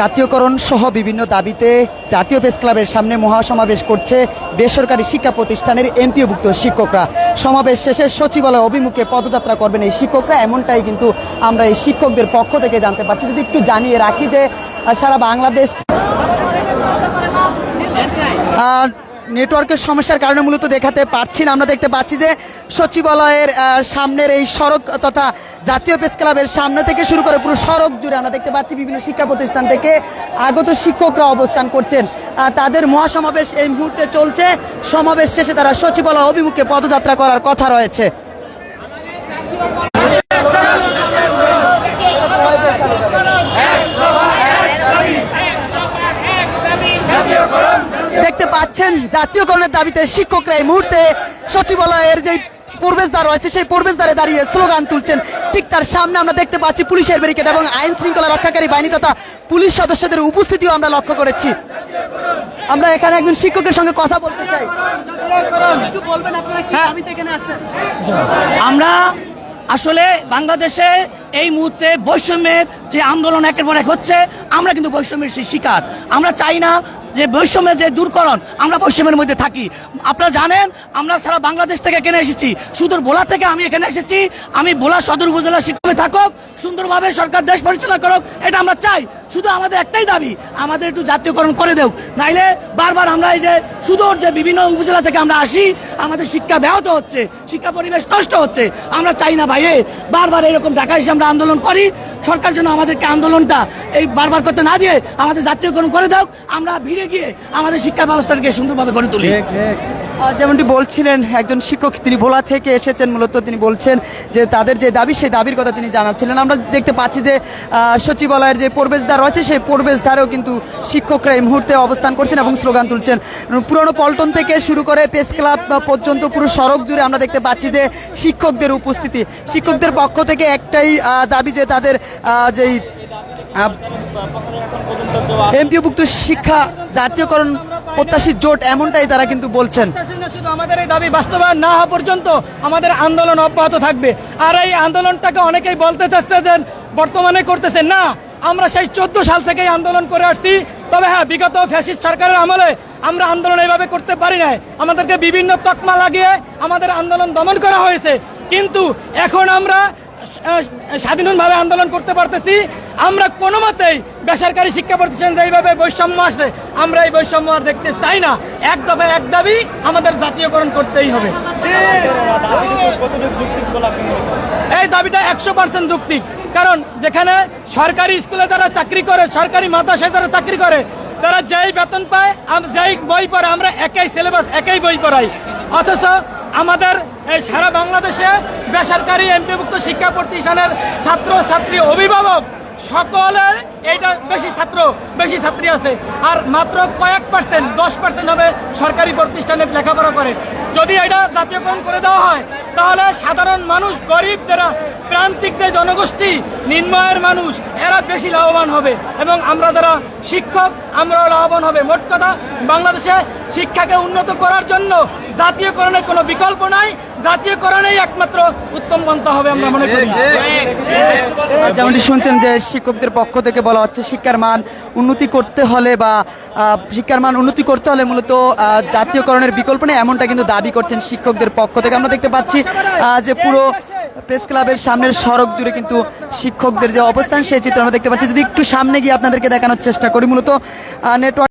জাতীয়করণ সহ বিভিন্ন দাবিতে জাতীয় প্রেস ক্লাবের সামনে মহাসমাবেশ করছে বেসরকারি শিক্ষা প্রতিষ্ঠানের এমপিওভুক্ত শিক্ষকরা। সমাবেশ শেষে সচিবালয় অভিমুখে পদযাত্রা করবেন এই শিক্ষকরা। এমনটাই কিন্তু আমরা এই শিক্ষকদের পক্ষ থেকে জানতে পারছি। যদি একটু জানিয়ে রাখি যে সারা বাংলাদেশ নেটওয়ার্কের সমস্যার কারণে মূলত দেখাতে পারছি না। আমরা দেখতে পাচ্ছি যে সচিবালয়ের সামনের এই সড়ক তথা জাতীয় প্রেস ক্লাবের সামনে থেকে শুরু করে পুরো সড়ক জুড়ে আমরা দেখতে পাচ্ছি বিভিন্ন শিক্ষা প্রতিষ্ঠান থেকে আগত শিক্ষকরা অবস্থান করছেন। তাদের মহাসমাবেশ এই মুহূর্তে চলছে। সমাবেশ শেষে তারা সচিবালয় অভিমুখে পদযাত্রা করার কথা রয়েছে। পাচ্ছেন জাতীয়করণের দাবিতে শিক্ষকরা এই মুহূর্তে সচিবালয়ের যে প্রবেশদ্বার রয়েছে সেই প্রবেশদ্বারে দাঁড়িয়ে স্লোগান তুলছেন। ঠিক তার সামনে আমরা দেখতে পাচ্ছি পুলিশের ব্যারিকেড এবং আইন শৃঙ্খলা রক্ষাকারী বাহিনী তথা পুলিশ সদস্যদের উপস্থিতিও আমরা লক্ষ্য করেছি। আমরা এখানে একজন শিক্ষকের সঙ্গে কথা বলতে চাই। হ্যাঁ। আমরা আসলে বাংলাদেশে এই মুহূর্তে বৈষম্যের যে আন্দোলন একের পর এক হচ্ছে আমরা কিন্তু বৈষম্যের সেই শিকার। আমরা চাই না যে বৈষম্যের যে দূরকরণ, আমরা বৈষম্যের মধ্যে থাকি। আপনারা জানেন, আমরা সারা বাংলাদেশ থেকে এখানে এসেছি। সুদূর বোলা থেকে আমি এখানে এসেছি। আমি বোলা সদর উপজেলা শিক্ষামে থাকুক, সুন্দরভাবে সরকার দেশ পরিচালনা করুক, এটা আমরা চাই। শুধু আমাদের একটাই দাবি, আমাদের একটু জাতীয়করণ করে দেও নাইলে বারবার আমরা এই যে সুদূর যে বিভিন্ন উপজেলা থেকে আমরা আসি, আমাদের শিক্ষা ব্যাহত হচ্ছে, শিক্ষা পরিবেশ নষ্ট হচ্ছে। আমরা চাই না ভাইয়ে বারবার এরকম ঢাকা এসে আমরা আন্দোলন করি। সরকার যেন আমাদেরকে আন্দোলনটা এই বারবার করতে না দিয়ে আমাদের জাতীয়করণ করে দাও আমরা ভিড়ে গিয়ে আমাদের শিক্ষা ব্যবস্থাকে সুন্দরভাবে গড়ে তুলি। যেমনটি বলছিলেন একজন শিক্ষক তিনি ভোলা থেকে এসেছেন মূলত তিনি বলছেন যে তাদের যে দাবি সেই দাবির কথা তিনি জানাচ্ছিলেন। আমরা দেখতে পাচ্ছি যে সচিবালয়ের যে প্রবেশদ্বার রয়েছে সেই প্রবেশদ্বারেও কিন্তু শিক্ষকরা এই মুহূর্তে অবস্থান করছেন এবং স্লোগান তুলছেন। পুরনো পল্টন থেকে শুরু করে প্রেস ক্লাব পর্যন্ত পুরো সড়ক জুড়ে আমরা দেখতে পাচ্ছি যে শিক্ষকদের উপস্থিতি। শিক্ষকদের পক্ষ থেকে একটাই দাবি যে তাদের যেই আহ, এমপিওভুক্ত শিক্ষা জাতীয়করণ প্রত্যাশী জোট এমনটাই তারা কিন্তু বলছেন। শুধু আমাদের এই দাবি বাস্তবায়ন না হওয়া পর্যন্ত আমাদের আন্দোলন অব্যাহত থাকবে। আর এই আন্দোলনটাকে অনেকেই বলতে চাচ্ছে যে বর্তমানে করতেছে। না আমরা সেই চোদ্দ সাল থেকেই আন্দোলন করে আসছি। তবে হ্যাঁ বিগত ফ্যাসিস্ট সরকারের আমলে আমরা আন্দোলন এইভাবে করতে পারি নাই। আমাদেরকে বিভিন্ন তকমা লাগিয়ে আমাদের আন্দোলন দমন করা হয়েছে। কিন্তু এখন আমরা স্বাধীনভাবে আন্দোলন করতে পারতেছি। আমরা কোনো মতেই বেসরকারি শিক্ষা প্রতিষ্ঠান যেইভাবে বৈষম্য আসছে আমরা এই বৈষম্য আর দেখতে চাই না। এক দফায় এক দাবি আমাদের জাতীয়করণ করতেই হবে। এই দাবিটা একশো পার্সেন্ট যুক্তি। কারণ যেখানে সরকারি স্কুলে যারা চাকরি করে, সরকারি মাদ্রাসায় যারা চাকরি করে, তারা যেই বেতন পায় যেই বই পড়ে, আমরা একই সিলেবাস একই বই পড়াই। অথচ আমাদের এই সারা বাংলাদেশে বেসরকারি এমপিভুক্ত শিক্ষা প্রতিষ্ঠানের ছাত্র ছাত্রী অভিভাবক সকলের এটা বেশি ছাত্র, বেশি ছাত্রী আছে। আর মাত্র কয়েক পার্সেন্ট দশ পার্সেন্ট হবে সরকারি প্রতিষ্ঠানে লেখাপড়া করে। যদি এটা জাতীয়করণ করে দেওয়া হয়, তাহলে সাধারণ মানুষ, গরিব যারা, প্রান্তিক যে জনগোষ্ঠী, নিম্নয়ের মানুষ, এরা বেশি লাভবান হবে। এবং আমরা যারা শিক্ষক, আমরাও লাভবান হবে। মোট কথা, বাংলাদেশে শিক্ষাকে উন্নত করার জন্য জাতীয়করণের কোনো বিকল্প নাই। জাতীয়করণেই একমাত্র উত্তম পন্থা হবে আমরা মনে করি। যেমনটি শুনছেন যে শিক্ষকদের পক্ষ থেকে বলা হচ্ছে শিক্ষার মান উন্নতি করতে হলে বা শিক্ষার মান উন্নতি করতে হলে মূলত জাতীয়করণের বিকল্প নেই, এমনটা কিন্তু দাবি করছেন শিক্ষকদের পক্ষ থেকে। আমরা দেখতে পাচ্ছি যে পুরো প্রেস ক্লাবের সামনের সড়ক জুড়ে কিন্তু শিক্ষকদের যে অবস্থান, সেই চিত্র আমরা দেখতে পাচ্ছি। যদি একটু সামনে গিয়ে আপনাদেরকে দেখানোর চেষ্টা করি, মূলত নেটওয়ার্ক